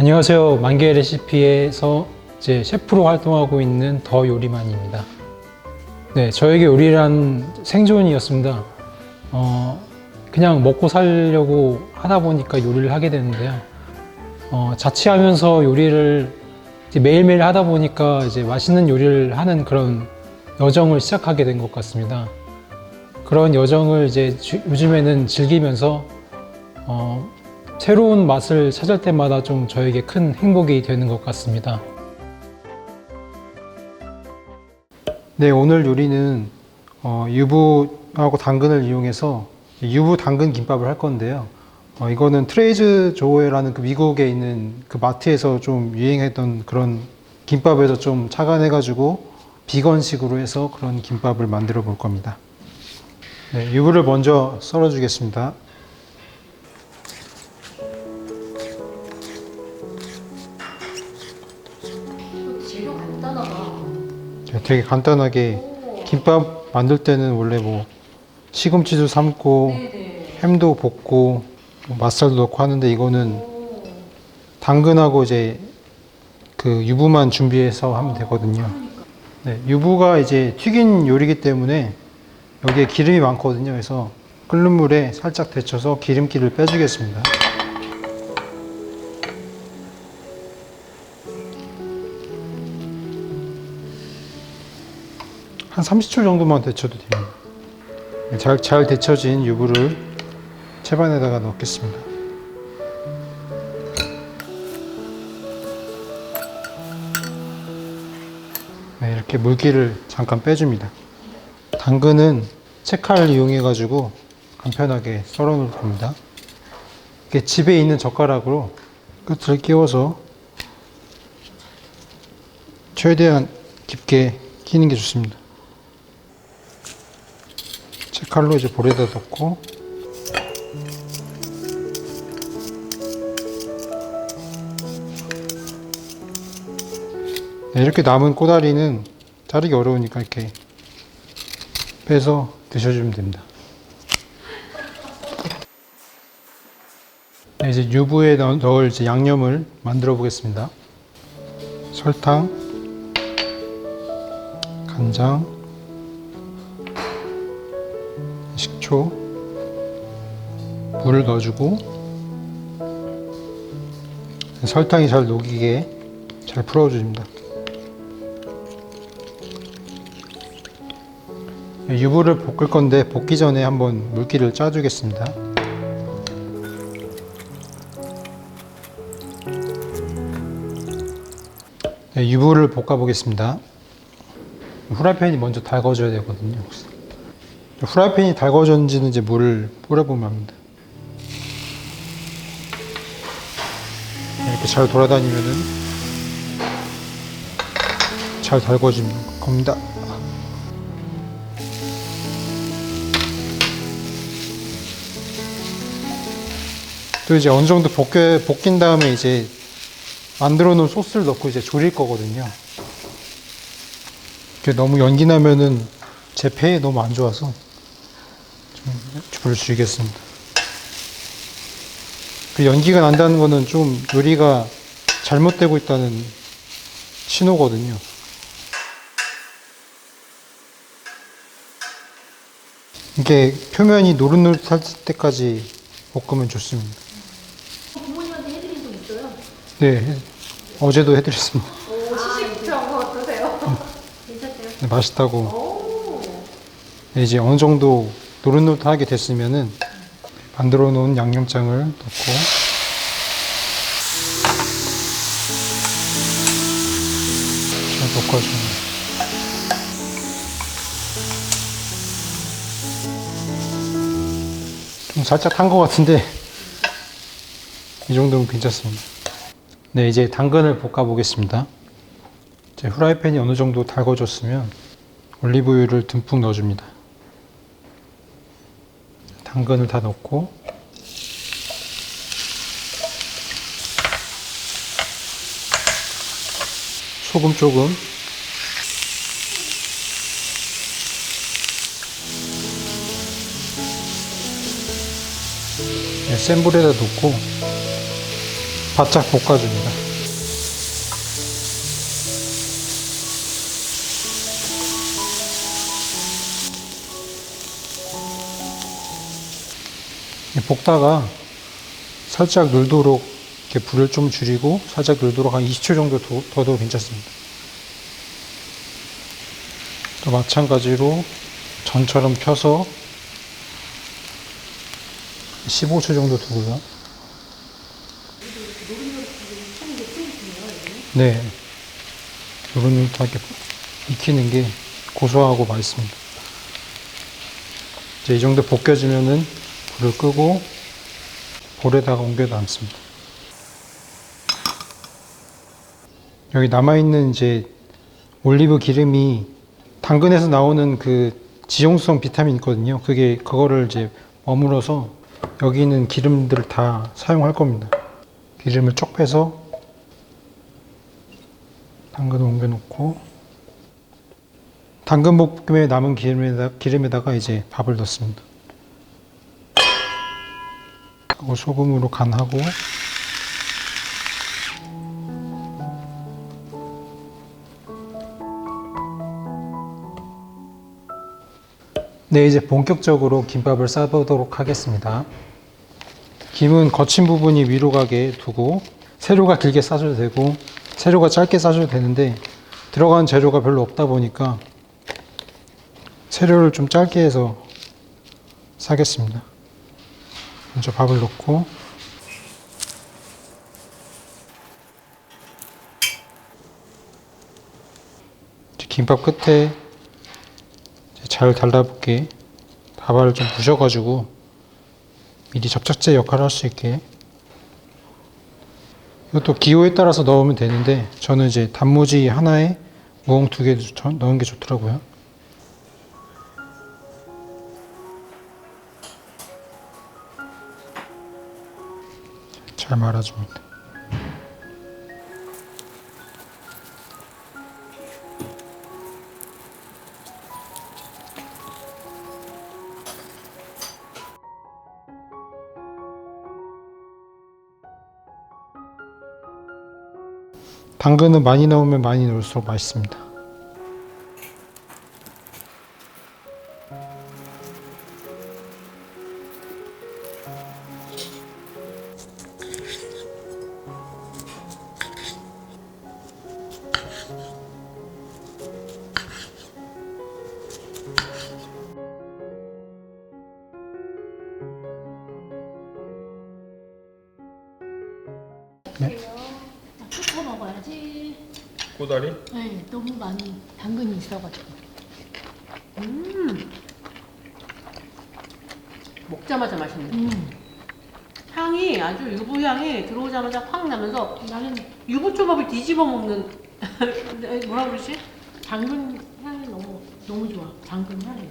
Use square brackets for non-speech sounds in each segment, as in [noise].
안녕하세요. 만개 레시피에서 이제 셰프로 활동하고 있는 더 요리만입니다. 네, 저에게 요리란 생존이었습니다. 어, 그냥 먹고 살려고 하다 보니까 요리를 하게 되는데요. 어, 자취하면서 요리를 매일매일 하다 보니까 이제 맛있는 요리를 하는 그런 여정을 시작하게 된 것 같습니다. 그런 여정을 이제 주- 요즘에는 즐기면서 어, 새로운 맛을 찾을 때마다 좀 저에게 큰 행복이 되는 것 같습니다. 네, 오늘 요리는 어, 유부하고 당근을 이용해서 유부 당근 김밥을 할 건데요. 어, 이거는 트레이즈 조에라는 그 미국에 있는 그 마트에서 좀 유행했던 그런 김밥에서 좀 착안해가지고 비건식으로 해서 그런 김밥을 만들어 볼 겁니다. 네, 유부를 먼저 썰어주겠습니다. 되게 간단하게 오. 김밥 만들 때는 원래 뭐 시금치도 삶고. 햄도 볶고 뭐 맛살도 넣고 하는데 이거는 오. 당근하고 이제 그 유부만 준비해서 하면 되거든요. 네, 유부가 이제 튀긴 요리이기 때문에 여기에 기름이 많거든요. 그래서 끓는 물에 살짝 데쳐서 기름기를 빼주겠습니다. 한 30초 정도만 데쳐도 됩니다. 잘, 잘 데쳐진 유부를 채반에다가 넣겠습니다. 네, 이렇게 물기를 잠깐 빼줍니다. 당근은 채칼을 이용해 가지고 간편하게 썰어 놓을 겁니다. 이렇게 집에 있는 젓가락으로 끝을 끼워서 최대한 깊게 끼는 게 좋습니다. 채칼로 이제 볼에다 넣고 네, 이렇게 남은 꼬다리는 자르기 어려우니까 이렇게 빼서 드셔주면 됩니다. 네, 이제 유부에 넣- 넣을 이제 양념을 만들어 보겠습니다. 설탕, 간장, 식초, 물을 넣어주고 설탕이 잘 녹이게 잘 풀어줍니다. 유부를 볶을 건데 볶기 전에 한번 물기를 짜주겠습니다. 네, 유부를 볶아 보겠습니다. 후라이팬이 먼저 달궈져야 되거든요. 후라이팬이 달궈졌는지는 이제 물을 뿌려보면 합니다. 이렇게 잘 돌아다니면은 잘 달궈지는 겁니다. 또 이제 어느 정도 볶여, 볶인 다음에 이제 만들어 놓은 소스를 넣고 이제 졸일 거거든요. 이게 너무 연기 나면은 제 폐에 너무 안 좋아서 좀 불을 줄이겠습니다. 그 연기가 난다는 거는 좀 요리가 잘못되고 있다는 신호거든요. 이게 표면이 노릇노릇할 때까지 볶으면 좋습니다. 부모님한테 해드린 적 있어요? 네, 어제도 해드렸습니다. 오, 시식평 어떠세요? 괜찮대요? 네, 맛있다고. 오. 네, 이제 어느 정도 노릇노릇하게 됐으면은 만들어 놓은 양념장을 넣고 잘 볶아줍니다. 좀 살짝 탄 것 같은데 이 정도면 괜찮습니다. 네, 이제 당근을 볶아 보겠습니다. 이제 후라이팬이 어느 정도 달궈졌으면 올리브유를 듬뿍 넣어줍니다. 당근을 다 넣고 소금 조금 네, 센 불에다 놓고 바짝 볶아줍니다. 볶다가 살짝 눌도록 이렇게 불을 좀 줄이고 살짝 눌도록 한 20초 정도 더- 더도 괜찮습니다. 또 마찬가지로 전처럼 펴서 15초 정도 두고요. 네. 노릇노릇하게 익히는 게 고소하고 맛있습니다. 이제 이 정도 볶여지면은 불을 끄고 볼에다가 옮겨 담습니다. 여기 남아있는 이제 올리브 기름이 당근에서 나오는 그 지용성 비타민 있거든요. 그게 그거를 이제 머물어서 여기 있는 기름들을 다 사용할 겁니다. 기름을 쪽 빼서 당근 옮겨놓고 당근 볶음에 남은 기름에다, 기름에다가 이제 밥을 넣습니다. 그리고 소금으로 간하고 네, 이제 본격적으로 김밥을 싸보도록 하겠습니다. 김은 거친 부분이 위로 가게 두고 세로가 길게 싸줘도 되고 세로가 짧게 싸줘도 되는데 들어간 재료가 별로 없다 보니까 세로를 좀 짧게 해서 싸겠습니다. 먼저 밥을 넣고 김밥 끝에 잘 달라붙게 밥알을 좀 부셔가지고 미리 접착제 역할을 할 수 있게 이것도 기호에 따라서 넣으면 되는데 저는 이제 단무지 하나에 무엉 두 개 넣은 게 좋더라고요. 잘 말아줍니다. 당근은 많이 넣으면 많이 넣을수록 맛있습니다. 섞어 먹어야지. 꼬다리? 네, 너무 많이 당근이 있어가지고. 음. 먹자마자 맛있네. 음, 향이 아주 유부 향이 들어오자마자 확 나면서 나는 유부 초밥을 뒤집어 먹는 [laughs] 뭐라 그러지? 당근 향이 너무 너무 좋아. 당근 향이.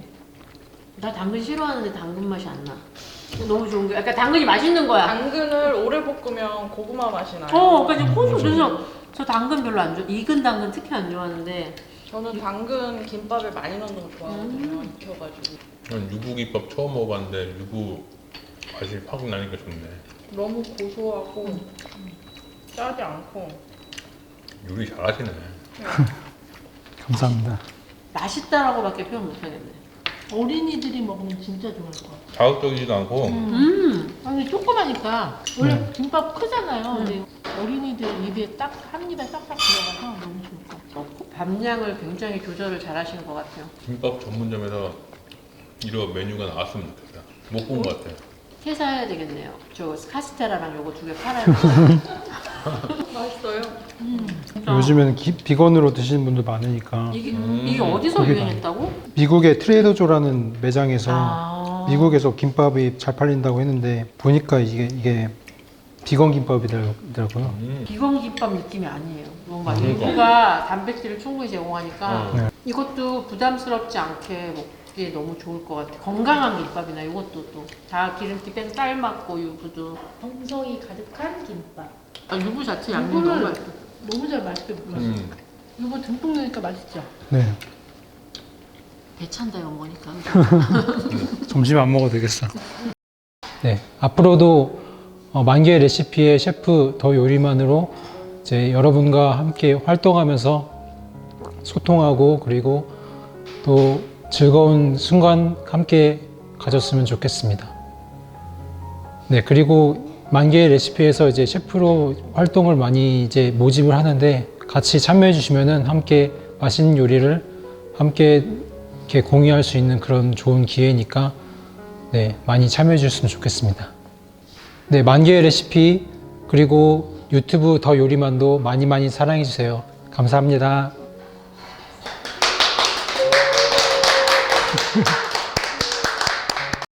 나 당근 싫어하는데 당근 맛이 안 나. 너무 좋은 게 약간 당근이 맛있는 거야. 당근을 오래 볶으면 고구마 맛이 나요. 어, 그러니까 고소 그래서 저 당근 별로 안 좋아. 익은 당근 특히 안 좋아하는데 저는 당근 김밥에 많이 넣는 거 좋아하거든요. 익혀가지고 난 유부김밥 처음 먹어봤는데 유부 맛이 확 나니까 좋네. 너무 고소하고 짜지 않고 요리 잘하시네. [laughs] 감사합니다. 맛있다라고밖에 표현 못 하겠네. 어린이들이 먹으면 진짜 좋아할 것 같아. 자극적이지도 않고 음. 아니 조그마니까 원래 네. 김밥 크잖아요. 음. 근데 어린이들 입에 딱 한 입에 딱딱 들어가서 너무 좋을 것 같아. 어, 밥량을 굉장히 조절을 잘 하시는 것 같아요. 김밥 전문점에서 이런 메뉴가 나왔으면 좋겠다. 못 본 것 같아. 회사해야 되겠네요. 저 카스테라랑 요거 두 개 팔아야 [laughs] [laughs] 맛있어요. 음. 진짜. 요즘에는 기- 비건으로 드시는 분들 많으니까 이게 음. 이게 어디서 유행했다고? 미국의 트레이더조라는 매장에서 아. 미국에서 김밥이 잘 팔린다고 했는데 보니까 이게 이게 비건 김밥이더라고요. 음. 비건 김밥 느낌이 아니에요. 너무 맛있어. 그러니까. 유부가 단백질을 충분히 제공하니까 어. 네. 이것도 부담스럽지 않게 먹 기에 너무 좋을 것 같아. 건강한 김밥이나 이것도 또 다 기름기 빼서 쌀 맞고 유부도. 정성이 가득한 김밥. 아, 유부 자체 양념 유부를 너무 맛있어. 너무 잘 맛있게 먹었어. 음. 이거 듬뿍 넣으니까 맛있죠. 네. 배찬다 이거 먹으니까. 점심 안 먹어도 되겠어. [laughs] 네. 앞으로도 어, 만개의 레시피의 셰프 더 요리만으로 이제 여러분과 함께 활동하면서 소통하고 그리고 또 즐거운 순간 함께 가졌으면 좋겠습니다. 네, 그리고 만개의 레시피에서 이제 셰프로 활동을 많이 이제 모집을 하는데 같이 참여해 주시면은 함께 맛있는 요리를 함께 이렇게 공유할 수 있는 그런 좋은 기회니까 네, 많이 참여해 주셨으면 좋겠습니다. 네, 만개의 레시피 그리고 유튜브 더 요리만도 많이 많이 사랑해 주세요. 감사합니다. Thank [laughs] you.